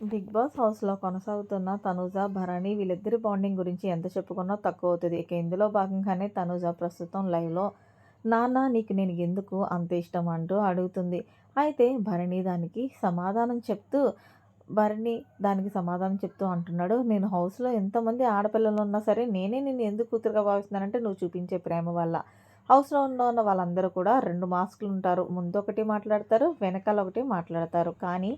Big boss హౌస్‌లో కొనసాగుతున్న తనూజ, భరణి వీళ్ళిద్దరి బాండింగ్ గురించి ఎంత చెప్పుకున్నా తక్కువవుతది. ఇక ఇందులో భాగంగానే తనూజ ప్రస్తుతం లైవ్‌లో నాన్న నీకు నేను ఎందుకు అంత ఇష్టం అంటూ అడుగుతుంది. అయితే భరణి దానికి సమాధానం చెప్తూ భరణి దానికి సమాధానం చెప్తూ అంటున్నాడు. నేను హౌస్‌లో ఎంతమంది ఆడపిల్లలు ఉన్నా సరే నేనే నేను ఎందుకు కూతురుగా భావిస్తున్నానంటే నువ్వు చూపించే ప్రేమ వల్ల. హౌస్‌లో ఉన్న వాళ్ళందరూ కూడా రెండు మాస్కులు ఉంటారు ముందు ఒకటి మాట్లాడతారు. వెనకాల ఒకటి మాట్లాడతారు. కానీ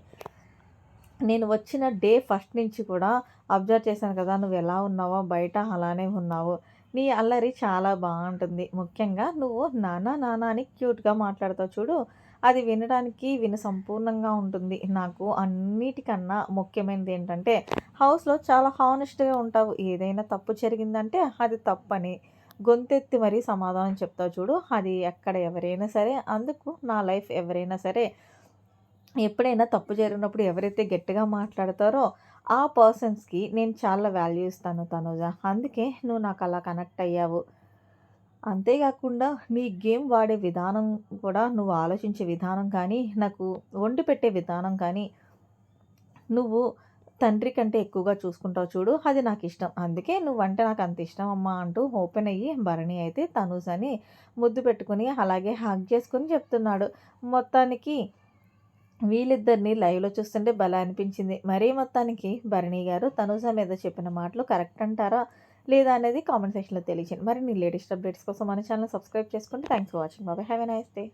నేను వచ్చిన డే ఫస్ట్ నుంచి కూడా అబ్జర్వ్ చేశాను కదా! నువ్వు ఎలా ఉన్నావో బయట అలానే ఉన్నావు. నీ అల్లరి చాలా బాగుంటుంది ముఖ్యంగా నువ్వు నానా నానా అని క్యూట్‌గా మాట్లాడతావు చూడు. అది వినడానికి విన సంపూర్ణంగా ఉంటుంది. నాకు అన్నిటికన్నా ముఖ్యమైనది ఏంటంటే హౌస్‌లో చాలా హానెస్ట్‌గా ఉంటావు. ఏదైనా తప్పు జరిగిందంటే అది తప్పని గొంతెత్తి మరీ సమాధానం చెప్తావు చూడు. అది ఎక్కడ ఎవరైనా సరే అందుకు నా లైఫ్ ఎవరైనా సరే ఎప్పుడైనా తప్పు జరిగినప్పుడు ఎవరైతే గట్టిగా మాట్లాడతారో ఆ పర్సన్స్‌కి నేను చాలా వాల్యూ ఇస్తాను తనూజ. అందుకే నువ్వు నాకు అలా కనెక్ట్ అయ్యావు. అంతేకాకుండా నీ గేమ్ వాడే విధానం కూడా నువ్వు ఆలోచించే విధానం కానీ, నాకు వండి పెట్టే విధానం కానీ, నువ్వు తండ్రి కంటే ఎక్కువగా చూసుకుంటావు చూడు. అది నాకు ఇష్టం అందుకే నువ్వంటే నాకు అంత ఇష్టం అమ్మా అంటూ ఓపెన్ అయ్యి భరణి అయితే తనూజని ముద్దు పెట్టుకుని అలాగే హగ్ చేసుకుని చెప్తున్నాడు. మొత్తానికి వీళ్ళిద్దరిని లైవ్‌లో చూస్తుంటే భలే అనిపించింది. మరీ మొత్తానికి భరణి గారు తనుజ మీద చెప్పిన మాటలు కరెక్ట్ అంటారా? లేదా అనేది కామెంట్ సెక్షన్‌లో తెలియచేయండి. మరిన్ని లేటెస్ట్ అప్డేట్స్ కోసం మన ఛానల్ సబ్స్క్రైబ్ చేసుకుంటే thanks for watching. Bye. Have a nice day.